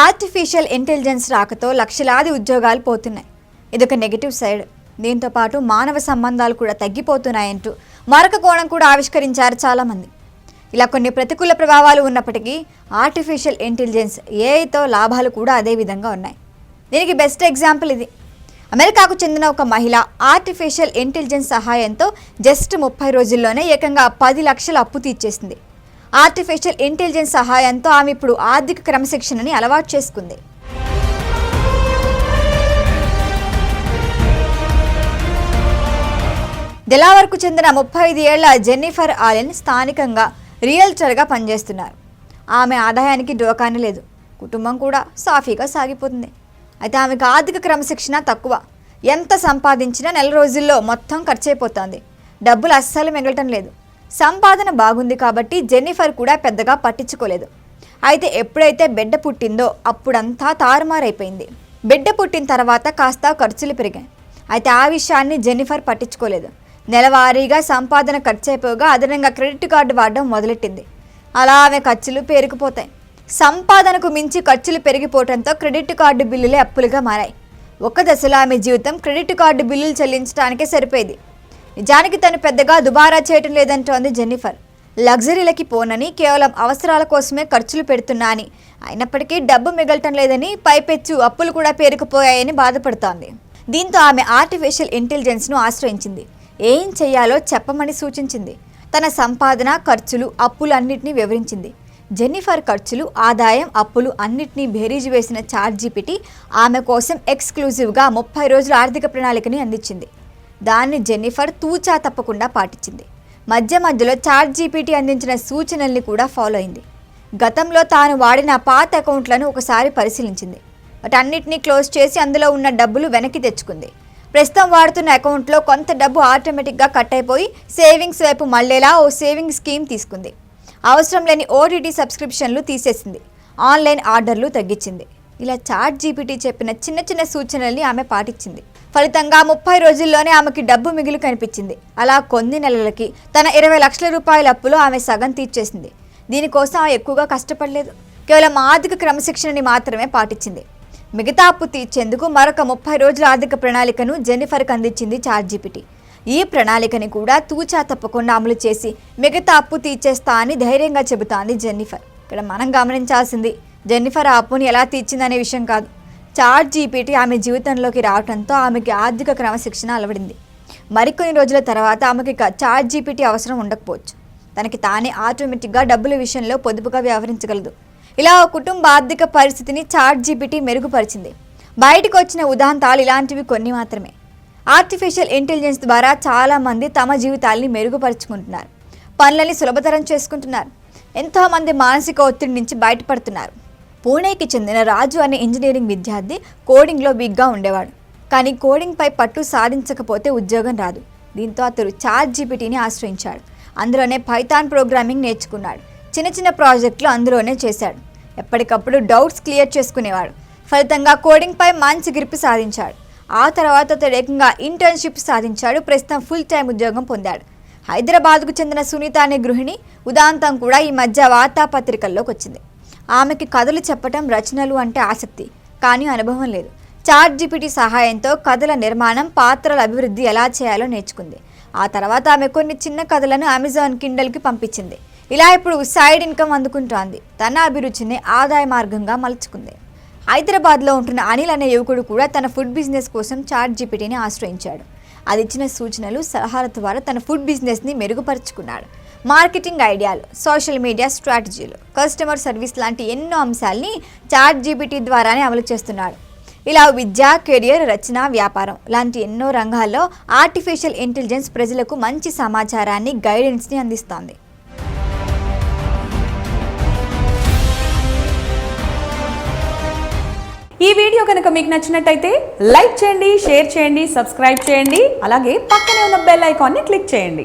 Artificial intelligence రాకతో లక్షలాది ఉద్యోగాలు పోతున్నాయి. ఇదొక నెగిటివ్ సైడ్. దీంతో పాటు మానవ సంబంధాలు కూడా తగ్గిపోతున్నాయంటూ మరొక కోణం కూడా ఆవిష్కరించారు చాలామంది. ఇలా కొన్ని ప్రతికూల ప్రభావాలు ఉన్నప్పటికీ ఆర్టిఫిషియల్ ఇంటెలిజెన్స్ ఏఐతో లాభాలు కూడా అదే విధంగా ఉన్నాయి. దీనికి బెస్ట్ ఎగ్జాంపుల్ ఇది. అమెరికాకు చెందిన ఒక మహిళ ఆర్టిఫిషియల్ ఇంటెలిజెన్స్ సహాయంతో జస్ట్ ముప్పై రోజుల్లోనే ఏకంగా పది లక్షల అప్పు తీర్చేసింది. ఆర్టిఫిషియల్ ఇంటెలిజెన్స్ సహాయంతో ఆమె ఇప్పుడు ఆర్థిక క్రమశిక్షణని అలవాటు చేసుకుంది. డెలావర్కు చెందిన ముప్పై ఐదు ఏళ్ళ జెన్నిఫర్ ఆలెన్ స్థానికంగా రియల్టర్గా పనిచేస్తున్నారు. ఆమె ఆదాయానికి డోకాని లేదు. కుటుంబం కూడా సాఫీగా సాగిపోతుంది. అయితే ఆమెకు ఆర్థిక క్రమశిక్షణ తక్కువ. ఎంత సంపాదించినా నెల రోజుల్లో మొత్తం ఖర్చయిపోతోంది డబ్బులు అస్సలు మిగలటం లేదు. సంపాదన బాగుంది కాబట్టి జెన్నిఫర్ కూడా పెద్దగా పట్టించుకోలేదు. అయితే ఎప్పుడైతే బిడ్డ పుట్టిందో అప్పుడంతా తారుమారైపోయింది. బిడ్డ పుట్టిన తర్వాత కాస్త ఖర్చులు పెరిగాయి. అయితే ఆ విషయాన్ని జెన్నిఫర్ పట్టించుకోలేదు. నెలవారీగా సంపాదన ఖర్చయిపోగా అదనంగా క్రెడిట్ కార్డు వాడడం మొదలెట్టింది. అలా ఆమె ఖర్చులు పేరుకుపోతాయి. సంపాదనకు మించి ఖర్చులు పెరిగిపోవడంతో క్రెడిట్ కార్డు బిల్లులే అప్పులుగా మారాయి. ఒక దశలో ఆమె జీవితం క్రెడిట్ కార్డు బిల్లులు చెల్లించడానికే సరిపోయేది. నిజానికి తను పెద్దగా దుబారా చేయటం లేదంటోంది జెన్నిఫర్. లగ్జరీలకి పోనని కేవలం అవసరాల కోసమే ఖర్చులు పెడుతున్నా అని అయినప్పటికీ డబ్బు మిగలటం లేదని పైపెచ్చు అప్పులు కూడా పేరుకుపోయాయని బాధపడుతోంది. దీంతో ఆమె ఆర్టిఫిషియల్ ఇంటెలిజెన్స్ను ఆశ్రయించింది. ఏం చేయాలో చెప్పమని సూచించింది. తన సంపాదన ఖర్చులు అప్పులు అన్నింటినీ వివరించింది. జెన్నిఫర్ ఖర్చులు ఆదాయం అప్పులు అన్నిటినీ బేరీజు వేసిన చార్ట్ ఆమె కోసం ఎక్స్క్లూజివ్గా ముప్పై రోజుల ఆర్థిక ప్రణాళికని అందించింది. దాన్ని జెన్నిఫర్ తూచా తప్పకుండా పాటించింది. మధ్య మధ్యలో చార్ట్ జీపీటీ అందించిన సూచనల్ని కూడా ఫాలో అయింది. గతంలో తాను వాడిన పాత అకౌంట్లను ఒకసారి పరిశీలించింది. వాటన్నిటినీ క్లోజ్ చేసి అందులో ఉన్న డబ్బులు వెనక్కి తెచ్చుకుంది. ప్రస్తుతం వాడుతున్న అకౌంట్లో కొంత డబ్బు ఆటోమేటిక్గా కట్ అయిపోయి సేవింగ్స్ వైపు మళ్ళేలా ఓ సేవింగ్ స్కీమ్ తీసుకుంది. అవసరం లేని ఓటీటీ సబ్స్క్రిప్షన్లు తీసేసింది. ఆన్లైన్ ఆర్డర్లు తగ్గించింది. ఇలా చాట్ జీపీటీ చెప్పిన చిన్న చిన్న సూచనల్ని ఆమె పాటించింది. ఫలితంగా ముప్పై రోజుల్లోనే ఆమెకి డబ్బు మిగిలి కనిపించింది. అలా కొన్ని నెలలకి తన ఇరవై లక్షల రూపాయల అప్పులో ఆమె సగం తీర్చేసింది. దీనికోసం ఆమె ఎక్కువగా కష్టపడలేదు. కేవలం ఆర్థిక క్రమశిక్షణని మాత్రమే పాటించింది. మిగతా అప్పు తీర్చేందుకు మరొక ముప్పై రోజుల ఆర్థిక ప్రణాళికను జెన్నిఫర్కి అందించింది చార్జీపీటీ. ఈ ప్రణాళికని కూడా తూచా తప్పకుండా అమలు చేసి మిగతా అప్పు తీర్చేస్తా అని ధైర్యంగా చెబుతాంది జెన్నిఫర్. ఇక్కడ మనం గమనించాల్సింది జెన్నిఫర్ ఆ అప్పుని ఎలా తీర్చిందనే విషయం కాదు. చాట్ జీపీటీ ఆమె జీవితంలోకి రావడంతో ఆమెకి ఆర్థిక క్రమశిక్షణ అలవడింది. మరికొన్ని రోజుల తర్వాత ఆమెకి చార్ట్ చాట్ జీపీటీ అవసరం ఉండకపోవచ్చు. తనకి తానే ఆటోమేటిక్గా డబ్బుల విషయంలో పొదుపుగా వ్యవహరించగలదు. ఇలా ఓ కుటుంబ ఆర్థిక పరిస్థితిని చాట్ జీపీటీ మెరుగుపరిచింది. బయటకు వచ్చిన ఉదాంతాలు ఇలాంటివి కొన్ని మాత్రమే. ఆర్టిఫిషియల్ ఇంటెలిజెన్స్ ద్వారా చాలామంది తమ జీవితాల్ని మెరుగుపరుచుకుంటున్నారు. పనులని సులభతరం చేసుకుంటున్నారు. ఎంతోమంది మానసిక ఒత్తిడి నుంచి బయటపడుతున్నారు. పూణేకి చెందిన రాజు అనే ఇంజనీరింగ్ విద్యార్థి కోడింగ్లో బిగ్గా ఉండేవాడు. కానీ కోడింగ్పై పట్టు సాధించకపోతే ఉద్యోగం రాదు. దీంతో అతడు చాట్ జీపీటీని ఆశ్రయించాడు. అందులోనే పైథాన్ ప్రోగ్రామింగ్ నేర్చుకున్నాడు. చిన్న చిన్న ప్రాజెక్టులు అందులోనే చేశాడు. ఎప్పటికప్పుడు డౌట్స్ క్లియర్ చేసుకునేవాడు. ఫలితంగా కోడింగ్పై మంచి గ్రిప్ సాధించాడు. ఆ తర్వాత అతడు ఏకంగా ఇంటర్న్షిప్ సాధించాడు. ప్రస్తుతం ఫుల్ టైం ఉద్యోగం పొందాడు. హైదరాబాద్కు చెందిన సునీత అనే గృహిణి ఉదాంతం కూడా ఈ మధ్య వార్తాపత్రికల్లోకి వచ్చింది ఆమెకి కథలు చెప్పటం రచనలు అంటే ఆసక్తి కానీ అనుభవం లేదు. చాట్ జీపీటీ సహాయంతో కథల నిర్మాణం పాత్రల అభివృద్ధి ఎలా చేయాలో నేర్చుకుంది. ఆ తర్వాత ఆమె కొన్ని చిన్న కథలను అమెజాన్ కిండల్కి పంపించింది. ఇలా ఇప్పుడు సైడ్ ఇన్కమ్ అందుకుంటోంది. తన అభిరుచిని ఆదాయ మార్గంగా మలుచుకుంది. హైదరాబాద్లో ఉంటున్న అనిల్ అనే యువకుడు కూడా తన ఫుడ్ బిజినెస్ కోసం చాట్ జీపీటీని ఆశ్రయించాడు. అది ఇచ్చిన సూచనలు సలహాల ద్వారా తన ఫుడ్ బిజినెస్ని మెరుగుపరుచుకున్నాడు. మార్కెటింగ్ ఐడియాలు సోషల్ మీడియా స్ట్రాటజీలు కస్టమర్ సర్వీస్ లాంటి ఎన్నో అంశాల్ని చాట్ జీబీటీ ద్వారానే అమలు చేస్తున్నాడు. ఇలా విద్య కెరియర్ రచన వ్యాపారం లాంటి ఎన్నో రంగాల్లో ఆర్టిఫిషియల్ ఇంటెలిజెన్స్ ప్రజలకు మంచి సమాచారాన్ని గైడెన్స్ని అందిస్తోంది. ఈ వీడియో కనుక మీకు నచ్చినట్టయితే లైక్ చేయండి షేర్ చేయండి సబ్స్క్రైబ్ చేయండి అలాగే పక్కనే ఉన్న బెల్ ఐకాన్ని క్లిక్ చేయండి.